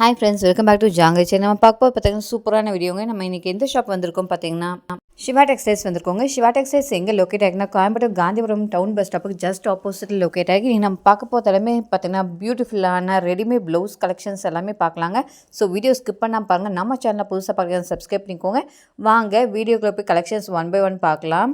Hi friends welcome back to ஜாங்கை சரி நம்ம பார்க்க போது பார்த்தீங்கன்னா சூப்பரான வீடியோங்க. நம்ம இன்றைக்கி எந்த ஷாப் வந்திருக்கோம் பார்த்தீங்கன்னா சிவா டெக்ஸ்டைல்ஸ் வந்திருக்கோங்க. சிவா டெக்ஸ்டைல்ஸ் எங்கே லொக்கேட் ஆகினா கோயம்புத்தூர் காந்திபுரம் டவுன் பஸ் ஸ்டாப்புக்கு ஜஸ்ட் ஆப்போசிட்டில் லொக்கேட் ஆகி நம்ம பார்க்க போகிற எல்லாமே பார்த்தீங்கன்னா பியூட்டிஃபுல்லான ரெடிமேட் ப்ளவுஸ் கலெக்ஷன்ஸ் எல்லாமே பார்க்கலாங்க. ஸோ வீடியோ ஸ்கிப் பண்ணால் பாருங்கள் நம்ம சேனலில் புதுசாக பார்க்குறது சப்ஸ்கிரைப் பண்ணிக்கோங்க. வாங்க வீடியோக்குள்ளே போய் கலெக்ஷன்ஸ் ஒன் பை ஒன் பார்க்கலாம்.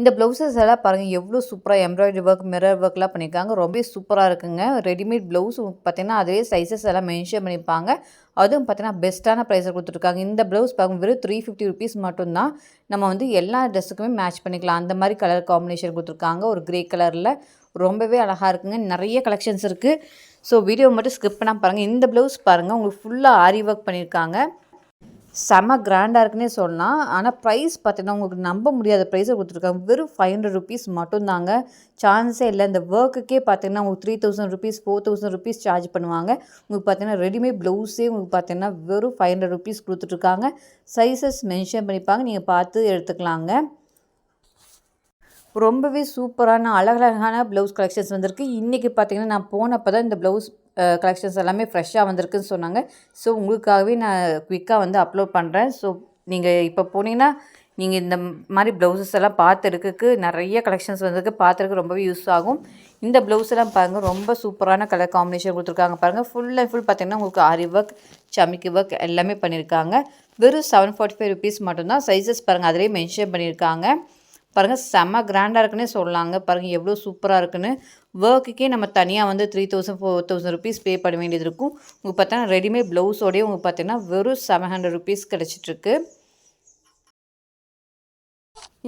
இந்த ப்ளவுசஸ் எல்லாம் பாருங்கள் எவ்வளோ சூப்பராக எம்ப்ராய்டரி ஒர்க் மிரர் ஒர்க்லாம் பண்ணியிருக்காங்க ரொம்ப சூப்பராக இருக்குங்க. ரெடிமேட் ப்ளவுஸ் பார்த்தீங்கன்னா அதே சைஸஸ் எல்லாம் மென்ஷன் பண்ணியிருப்பாங்க அதுவும் பார்த்தீங்கன்னா பெஸ்ட்டான ப்ரைஸில் கொடுத்துருக்காங்க. இந்த ப்ளவுஸ் பார்க்கும் வெறும் த்ரீ ஃபிஃப்டி ருபீஸ் மட்டும்தான். நம்ம வந்து எல்லா ட்ரெஸ்ஸுக்குமே மேட்ச் பண்ணிக்கலாம். அந்த மாதிரி கலர் காம்பினேஷன் கொடுத்துருக்காங்க. ஒரு க்ரே கலரில் ரொம்பவே அழகாக இருக்குங்க. நிறைய கலெக்ஷன்ஸ் இருக்குது ஸோ வீடியோ மட்டும் ஸ்கிப் பண்ணால் பாருங்கள் இந்த ப்ளவுஸ் பாருங்கள் உங்களுக்கு ஃபுல்லாக ஆரி ஒர்க் பண்ணியிருக்காங்க செம கிராண்டாக இருக்குன்னே சொல்லலாம். ஆனால் ப்ரைஸ் பார்த்தீங்கன்னா உங்களுக்கு நம்ப முடியாத ப்ரைஸை கொடுத்துருக்காங்க. வெறும் ஃபைவ் ஹண்ட்ரட் ருபீஸ் மட்டும்தாங்க. சான்ஸே இல்லை. இந்த ஒர்க்குக்கே பார்த்தீங்கன்னா உங்களுக்கு three thousand rupees four thousand rupees charge பண்ணுவாங்க. உங்களுக்கு பார்த்தீங்கன்னா ரெடிமேட் ப்ளவுஸே உங்களுக்கு பார்த்தீங்கன்னா வெறும் ஃபைவ் ஹண்ட்ரட் ருபீஸ் கொடுத்துட்ருக்காங்க. சைஸஸ் மென்ஷன் பண்ணிப்பாங்க. நீங்கள் பார்த்து எடுத்துக்கலாங்க. ரொம்பவே சூப்பரான அழகழகான ப்ளவுஸ் கலெக்ஷன்ஸ் வந்திருக்கு. இன்றைக்கி பார்த்தீங்கன்னா நான் போனப்போ தான் இந்த ப்ளவுஸ் கலெக்ஷன்ஸ் எல்லாமே ஃப்ரெஷ்ஷாக வந்திருக்குன்னு சொன்னாங்க. ஸோ உங்களுக்காகவே நான் குயிக்காக வந்து அப்லோட் பண்ணுறேன் ஸோ நீங்கள் இப்போ போனீங்கன்னா நீங்கள் இந்த மாதிரி ப்ளவுசஸ் எல்லாம் பார்த்துருக்குக்கு நிறைய கலெக்ஷன்ஸ் வந்திருக்கு. பார்த்துருக்கு ரொம்பவே யூஸ் ஆகும். இந்த ப்ளவுஸ் எல்லாம் பாருங்கள் ரொம்ப சூப்பரான கலர் காம்பினேஷன் கொடுத்துருக்காங்க பாருங்கள் ஃபுல் அண்ட் ஃபுல் பார்த்தீங்கன்னா உங்களுக்கு ஆரி ஒர்க் சமிக்கி ஒர்க் எல்லாமே பண்ணியிருக்காங்க வெறும் செவன் ஃபார்ட்டி ஃபைவ் ருபீஸ் மட்டும்தான் சைஸஸ் பாருங்கள் அதிலே மென்ஷன் பண்ணியிருக்காங்க பாருங்கள் செம்ம கிராண்டாக இருக்குன்னே சொல்லலாங்க பாருங்கள் எவ்வளோ சூப்பராக இருக்குன்னு. ஒர்க்குக்கே நம்ம தனியாக வந்து three thousand four thousand rupees pay பண்ண வேண்டியது இருக்கும். உங்களுக்கு பார்த்தீங்கன்னா ரெடிமேட் ப்ளவுஸோடய உங்களுக்கு பார்த்தீங்கன்னா வெறும் செவன் ஹண்ட்ரட் ருபீஸ் கிடச்சிட்ருக்கு.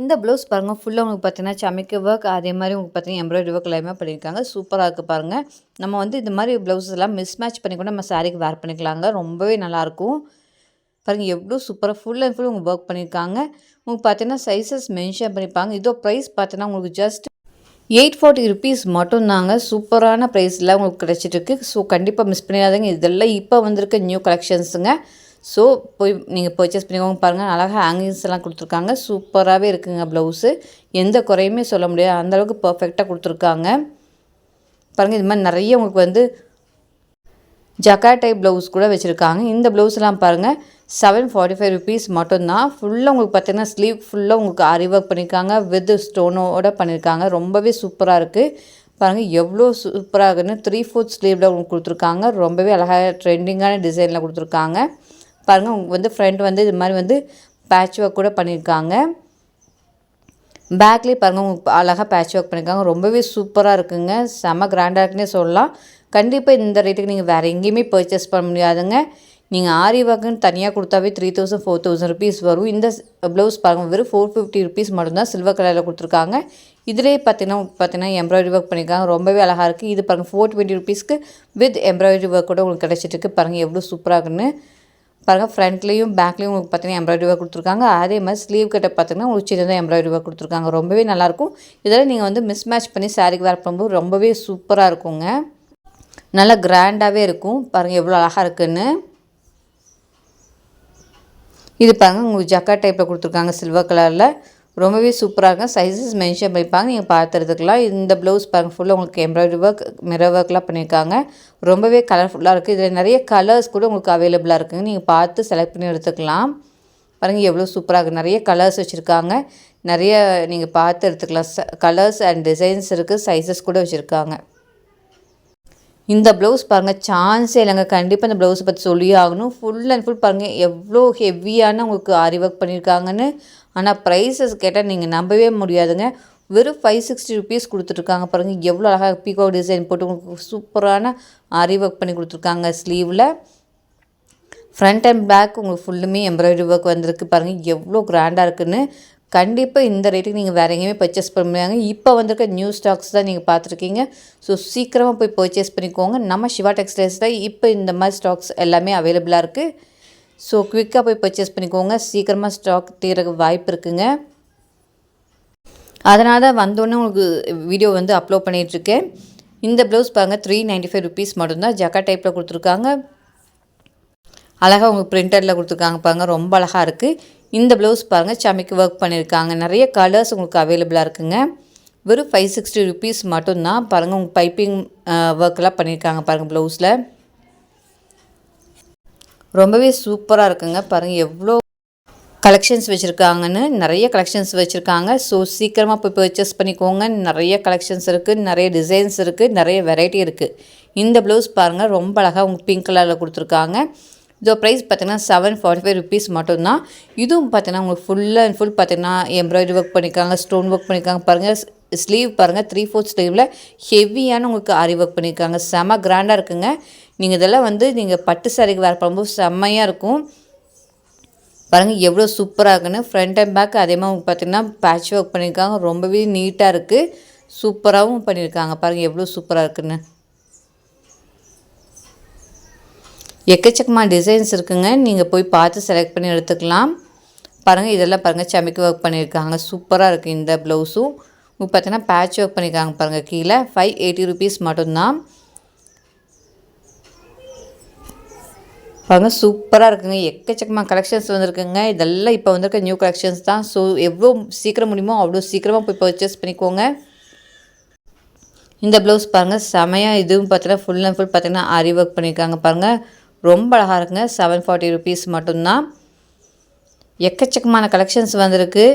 இந்த ப்ளவுஸ் பாருங்கள் ஃபுல்லாக உங்களுக்கு பார்த்தீங்கன்னா சமைக்க ஒர்க் அதே மாதிரி உங்களுக்கு பார்த்தீங்கன்னா எம்ப்ராய்டரி ஒர்க் எல்லாமே பண்ணியிருக்காங்க. சூப்பராக இருக்குது பாருங்கள் நம்ம வந்து இந்த மாதிரி ப்ளவுஸ் எல்லாம் மிஸ் மேட்ச் பண்ணி கூட நம்ம சாரீக்கு வேர் பண்ணிக்கலாங்க. ரொம்பவே நல்லாயிருக்கும் பாருங்கள் எவ்வளோ சூப்பராக ஃபுல் அண்ட் ஃபுல் உங்களுக்கு ஒர்க் பண்ணியிருக்காங்க உங்களுக்கு பார்த்தீங்கன்னா சைஸஸ் மென்ஷன் பண்ணியிருப்பாங்க இதோ ப்ரைஸ் பார்த்தீங்கன்னா உங்களுக்கு ஜஸ்ட் எயிட் ஃபார்ட்டி ருபீஸ் மட்டும்தாங்க. சூப்பரான ப்ரைஸில் உங்களுக்கு கிடச்சிட்ருக்கு ஸோ கண்டிப்பாக மிஸ் பண்ணிடாதீங்க. இதெல்லாம் இப்போ வந்திருக்க நியூ கலெக்ஷன்ஸுங்க ஸோ போய் நீங்கள் பர்ச்சேஸ் பண்ணிக்கோங்க பாருங்கள் அழகாக ஹேங்கிங்ஸ் எல்லாம் கொடுத்துருக்காங்க. சூப்பராகவே இருக்குங்க ப்ளவுஸு எந்த குறையுமே சொல்ல முடியாது. அந்தளவுக்கு பர்ஃபெக்டாக கொடுத்துருக்காங்க. பாருங்கள் இது மாதிரி நிறைய உங்களுக்கு வந்து ஜக்கா டைப் ப்ளவுஸ் கூட வச்சுருக்காங்க. இந்த ப்ளவுஸ்லாம் பாருங்கள் செவன் ஃபார்ட்டி ஃபைவ் ருபீஸ் மட்டும்தான். ஃபுல்லாக உங்களுக்கு பார்த்தீங்கன்னா ஸ்லீவ் ஃபுல்லாக உங்களுக்கு ஆரி ஒர்க் பண்ணியிருக்காங்க. வித் ஸ்டோனோட பண்ணியிருக்காங்க. ரொம்பவே சூப்பராக இருக்குது பாருங்கள் எவ்வளோ சூப்பராக இருக்குன்னு த்ரீ ஃபோர்த் ஸ்லீவில் உங்களுக்கு கொடுத்துருக்காங்க. ரொம்பவே அழகாக ட்ரெண்டிங்கான டிசைனில் கொடுத்துருக்காங்க. பாருங்கள் உங்களுக்கு வந்து ஃப்ரண்ட் வந்து இது மாதிரி வந்து பேட்ச் ஒர்க் கூட பண்ணியிருக்காங்க. பேக்லேயே பாருங்கள் உங்களுக்கு அழகாக பேட்ச் ஒர்க் பண்ணியிருக்காங்க. ரொம்பவே சூப்பராக இருக்குங்க. செம்ம கிராண்டாக இருக்குன்னே சொல்லலாம். கண்டிப்பாக இந்த ரேட்டுக்கு நீங்கள் வேறு எங்கேயுமே பர்ச்சேஸ் பண்ண முடியாதுங்க. நீங்கள் ஆரி ஒர்க்குன்னு தனியாக கொடுத்தாவே three thousand four thousand rupees வரும். இந்த ப்ளவுஸ் பாருங்கள் வெறும் ஃபோர் ஃபிஃப்டி ருபீஸ் மட்டும்தான் சில்வர் கலரில் கொடுத்துருக்காங்க. இதிலே பார்த்தீங்கன்னா பார்த்தீங்கன்னா எம்ப்ராய்டரி ஒர்க் பண்ணியிருக்காங்க. ரொம்பவே அழகாக இருக்குது இது பாருங்கள் ஃபோர் டுவெண்ட்டி ருபீஸ்க்கு வித் எம்ப்ராய்டரி ஒர்க் கூட உங்களுக்கு கிடச்சிட்டு பாருங்கள் எவ்வளோ சூப்பராக இருக்குன்னு. பாருங்கள் ஃப்ரண்ட்லேயும் பேக்லேயும் உங்களுக்கு பார்த்தீங்கன்னா எம்ப்ராய்டரி ஒர்க் கொடுத்துருக்காங்க. அதே மாதிரி ஸ்லீவ் கட்டை பார்த்தீங்கன்னா உங்களுக்கு சின்னதாக எம்ப்ராய்டரி ஒர்க் கொடுத்துருக்காங்க. ரொம்பவே நல்லாயிருக்கும் இதெல்லாம் நீங்கள் வந்து மிஸ் மேட்ச் பண்ணி சாரீக்கு வேர் பண்ணும்போது ரொம்பவே சூப்பராக இருக்குங்க. நல்லா கிராண்டாகவே இருக்கும். பாருங்கள் எவ்வளோ அழகாக இருக்குன்னு. இது பாருங்கள் உங்களுக்கு ஜக்கா டைப்பில் கொடுத்துருக்காங்க சில்வர் கலரில் ரொம்பவே சூப்பராக இருக்கும். சைஸஸ் மென்ஷன் பண்ணிப்பாங்க நீங்கள் பார்த்துறதுக்கலாம் இந்த ப்ளவுஸ் பாருங்கள் ஃபுல்லாக உங்களுக்கு எம்ப்ராய்டரி ஒர்க் மிரர் ஒர்க்லாம் பண்ணியிருக்காங்க. ரொம்பவே கலர்ஃபுல்லாக இருக்குது இதில் நிறைய கலர்ஸ் கூட உங்களுக்கு அவைலபிளாக இருக்குங்க. நீங்கள் பார்த்து செலக்ட் பண்ணி எடுத்துக்கலாம். பாருங்கள் எவ்வளோ சூப்பராக இருக்குது நிறைய கலர்ஸ் வச்சுருக்காங்க. நிறைய நீங்கள் பார்த்து எடுத்துக்கலாம். கலர்ஸ் அண்ட் டிசைன்ஸ் இருக்குது சைஸஸ் கூட வச்சுருக்காங்க. இந்த ப்ளவுஸ் பாருங்கள் சான்ஸே இல்லைங்க. கண்டிப்பாக இந்த ப்ளவுஸை பற்றி சொல்லியே ஆகணும். ஃபுல் அண்ட் ஃபுல் பாருங்கள் எவ்வளோ ஹெவியான உங்களுக்கு ஆரி ஒர்க் பண்ணியிருக்காங்கன்னு ஆனால் ப்ரைஸஸ் கேட்டால் நீங்கள் நம்பவே முடியாதுங்க. வெறும் ஃபைவ் சிக்ஸ்டி ருபீஸ் கொடுத்துருக்காங்க பாருங்கள் எவ்வளோ அழகாக பீகோ டிசைன் போட்டு உங்களுக்கு சூப்பரான ஆரி ஒர்க் பண்ணி கொடுத்துருக்காங்க ஸ்லீவில் ஃப்ரண்ட் அண்ட் பேக் உங்களுக்கு ஃபுல்லுமே எம்ப்ராய்டரி ஒர்க் வந்திருக்கு பாருங்கள் எவ்வளோ கிராண்டாக இருக்குன்னு. கண்டிப்பாக இந்த ரேட்டுக்கு நீங்கள் வேறு எங்கேயுமே பர்ச்சேஸ் பண்ண முடியாங்க இப்போ வந்திருக்க நியூ ஸ்டாக்ஸ் தான் நீங்கள் பார்த்துருக்கீங்க. ஸோ சீக்கிரமாக போய் பர்ச்சேஸ் பண்ணிக்கோங்க. நம்ம சிவா டெக்ஸ்டைல்ஸில் இப்போ இந்த மாதிரி ஸ்டாக்ஸ் எல்லாமே அவைலபிளாக இருக்குது ஸோ குவிக்காக போய் பர்ச்சேஸ் பண்ணிக்கோங்க. சீக்கிரமாக ஸ்டாக் தீரக்கு வாய்ப்பு இருக்குங்க. அதனால் தான் வந்தோடனே உங்களுக்கு வீடியோ வந்து அப்லோட் பண்ணிகிட்ருக்கேன் இந்த ப்ளவுஸ் பாருங்கள் த்ரீ நைன்ட்டி ஃபைவ் ருபீஸ் மட்டும்தான் ஜக்கா டைப்பில் கொடுத்துருக்காங்க. அழகாக உங்களுக்கு பிரிண்டரில் கொடுத்துருக்காங்க பாருங்கள் ரொம்ப அழகாக இருக்குது இந்த ப்ளவுஸ் பாருங்கள் சமைக்கு ஒர்க் பண்ணியிருக்காங்க நிறைய கலர்ஸ் உங்களுக்கு அவைலபிளாக இருக்குங்க. வெறும் ஃபைவ் சிக்ஸ்டி ருபீஸ் மட்டும்தான். பாருங்கள் உங்கள் பைப்பிங் ஒர்க்கெலாம் பண்ணியிருக்காங்க பாருங்கள் ப்ளவுஸில் ரொம்பவே சூப்பராக இருக்குங்க. பாருங்கள் எவ்வளோ கலெக்ஷன்ஸ் வச்சுருக்காங்கன்னு. நிறைய கலெக்ஷன்ஸ் வச்சுருக்காங்க. ஸோ சீக்கிரமாக போய் பர்ச்சேஸ் பண்ணிக்கோங்க. நிறைய கலெக்ஷன்ஸ் இருக்குது நிறைய டிசைன்ஸ் இருக்குது நிறைய வெரைட்டி இருக்குது இந்த ப்ளவுஸ் பாருங்கள் ரொம்ப அழகாக உங்கள் பிங்க் கலரில் கொடுத்துருக்காங்க. இதோ ப்ரைஸ் பார்த்தீங்கன்னா செவன் ஃபார்ட்டி ஃபைவ் ருபீஸ் மட்டும்தான். இதுவும் பார்த்தீங்கன்னா உங்களுக்கு ஃபுல் அண்ட் ஃபுல் பார்த்தீங்கன்னா எம்ப்ராய்டரி ஒர்க் பண்ணியிருக்காங்க ஸ்டோன் ஒர்க் பண்ணியிருக்காங்க பாருங்கள் ஸ்லீவ் பாருங்கள் த்ரீ ஃபோர்த் ஸ்லீவில் ஹெவியான உங்களுக்கு ஆரி ஒர்க் பண்ணியிருக்காங்க செம கிராண்டாக இருக்குங்க. நீங்கள் இதெல்லாம் வந்து நீங்கள் பட்டு சாரிக்கு வேறு பண்ணும்போது செம்மையாக இருக்கும். பாருங்கள் எவ்வளோ சூப்பராக இருக்குன்னு. ஃப்ரண்ட் அண்ட் பேக் அதே மாதிரி உங்களுக்கு பார்த்தீங்கன்னா பேட்ச் ஒர்க் பண்ணியிருக்காங்க ரொம்பவே நீட்டாக இருக்குது சூப்பராகவும் பண்ணியிருக்காங்க பாருங்கள் எவ்வளோ சூப்பராக இருக்குன்னு. எக்கச்சக்கமான டிசைன்ஸ் இருக்குங்க. நீங்கள் போய் பார்த்து செலக்ட் பண்ணி எடுத்துக்கலாம். பாருங்கள் இதெல்லாம் பாருங்கள் சமைக்கு ஒர்க் பண்ணியிருக்காங்க. சூப்பராக இருக்குது இந்த ப்ளவுஸும் இப்போ பார்த்தீங்கன்னா பேட்ச் ஒர்க் பண்ணியிருக்காங்க பாருங்கள் கீழே. ஃபைவ் எயிட்டி ருபீஸ் மட்டும்தான். பாருங்க சூப்பராக இருக்குங்க. எக்கச்சக்கமாக கலெக்ஷன்ஸ் வந்திருக்குங்க. இதெல்லாம் இப்போ வந்திருக்க நியூ கலெக்ஷன்ஸ் தான். ஸோ எவ்வளோ சீக்கிரம் முடியுமோ அவ்வளோ சீக்கிரமாக போய் பர்ச்சேஸ் பண்ணிக்கோங்க. இந்த ப்ளவுஸ் பாருங்கள் செமையாக இதுவும் பார்த்தீங்கன்னா ஃபுல் அண்ட் ஃபுல் பார்த்தீங்கன்னா ஆரி ஒர்க் பண்ணியிருக்காங்க பாருங்கள் ரொம்ப அழகாக இருக்குங்க. செவன் ஃபார்ட்டி ருபீஸ் மட்டும்தான். எக்கச்சக்கமான கலெக்ஷன்ஸ் வந்திருக்கு.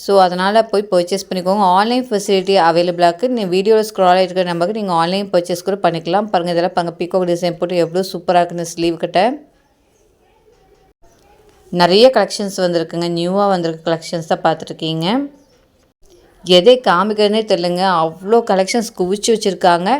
ஸோ அதனால் போய் பர்ச்சேஸ் பண்ணிக்கோங்க. ஆன்லைன் ஃபெசிலிட்டி அவைலபிளாக இருக்குது நீங்கள் வீடியோவில் ஸ்க்ரால் ஆகிருக்கிற நம்பருக்கு நீங்கள் ஆன்லைன் பர்ச்சேஸ் கூட பண்ணிக்கலாம். பாருங்கள் இதெல்லாம் பாருங்கள் பீக்கோக் டிசைன் போட்டு எவ்வளோ சூப்பராக இருக்குன்னு ஸ்லீவ் கிட்ட. நிறைய கலெக்ஷன்ஸ் வந்திருக்குங்க. நியூவாக வந்திருக்க கலெக்ஷன்ஸ் தான் பார்த்துருக்கீங்க. எதை காமிக்கிறதுனே தெரிலங்க அவ்வளோ கலெக்ஷன்ஸ் குவிச்சு வச்சுருக்காங்க.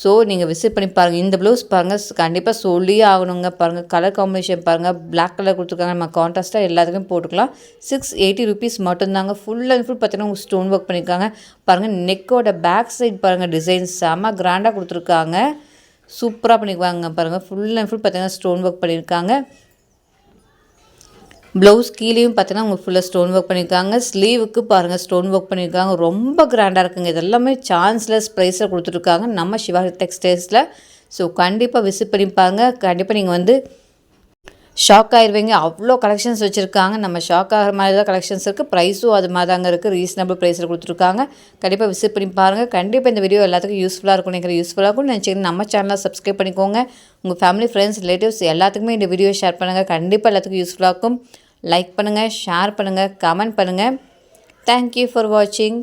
ஸோ நீங்கள் விசிட் பண்ணி பாருங்கள் இந்த ப்ளவுஸ் பாருங்கள் கண்டிப்பாக சொல்லியே ஆகணுங்க பாருங்கள் கலர் காம்பினேஷன் பாருங்கள் பிளாக் கலர் கொடுத்துருக்காங்க. நம்ம கான்ட்ராஸ்ட்டாக எல்லாத்துக்கும் போட்டுக்கலாம். சிக்ஸ் எயிட்டி ருபீஸ் மட்டும்தாங்க. ஃபுல் அண்ட் ஃபுல் பார்த்தீங்கன்னா ஸ்டோன் ஒர்க் பண்ணியிருக்காங்க. பாருங்கள் நெக்கோட பேக் சைட் பாருங்கள் டிசைன் செம்ம கிராண்டாக கொடுத்துருக்காங்க. சூப்பராக பண்ணிக்குவாங்க பாருங்கள் ஃபுல் அண்ட் ஃபுல் பார்த்தீங்கன்னா ஸ்டோன் ஒர்க் பண்ணியிருக்காங்க. ப்ளவுஸ் கீழேயும் பார்த்தீங்கன்னா உங்களுக்கு ஃபுல்லாக ஸ்டோன் ஒர்க் பண்ணியிருக்காங்க ஸ்லீவுக்கு பாருங்கள் ஸ்டோன் ஒர்க் பண்ணியிருக்காங்க ரொம்ப கிராண்டாக இருக்குங்க. இதெல்லாமே சான்ஸ்லெஸ் ப்ரைஸில் கொடுத்துருக்காங்க நம்ம சிவா டெக்ஸ்டைல்ஸில் ஸோ கண்டிப்பாக விசிட் பண்ணிப்பாங்க கண்டிப்பாக நீங்கள் வந்து ஷாக் ஆயிடுவீங்க அவ்வளோ கலெக்ஷன்ஸ் வச்சுருக்காங்க. நம்ம ஷாக் ஆகிற மாதிரி தான் கலெக்ஷன்ஸ் இருக்குது ப்ரைஸும் அது மாதிரி தாங்க இருக்குது ரீசனபிள் ப்ரைஸில் கொடுத்துருக்காங்க கண்டிப்பாக விசிட் பண்ணி பாருங்கள் கண்டிப்பாக இந்த வீடியோ எல்லாத்துக்கும் யூஸ்ஃபுல்லாக இருக்கும் நினைக்கிற யூஸ்ஃபுல்லாக இருக்கும் நினச்சிங்கன்னா நம்ம சேனலை சப்ஸ்கிரைப் பண்ணிக்கோங்க. உங்கள் ஃபேமிலி ஃப்ரெண்ட்ஸ் ரிலேட்டிவ்ஸ் எல்லாத்துக்குமே இந்த வீடியோ ஷேர் பண்ணுங்கள் கண்டிப்பாக எல்லாத்துக்கும் யூஸ்ஃபுல்லாக இருக்கும். லைக் பண்ணுங்கள் ஷேர் பண்ணுங்கள் கமெண்ட் பண்ணுங்கள் தேங்க்யூ ஃபார் வாட்சிங்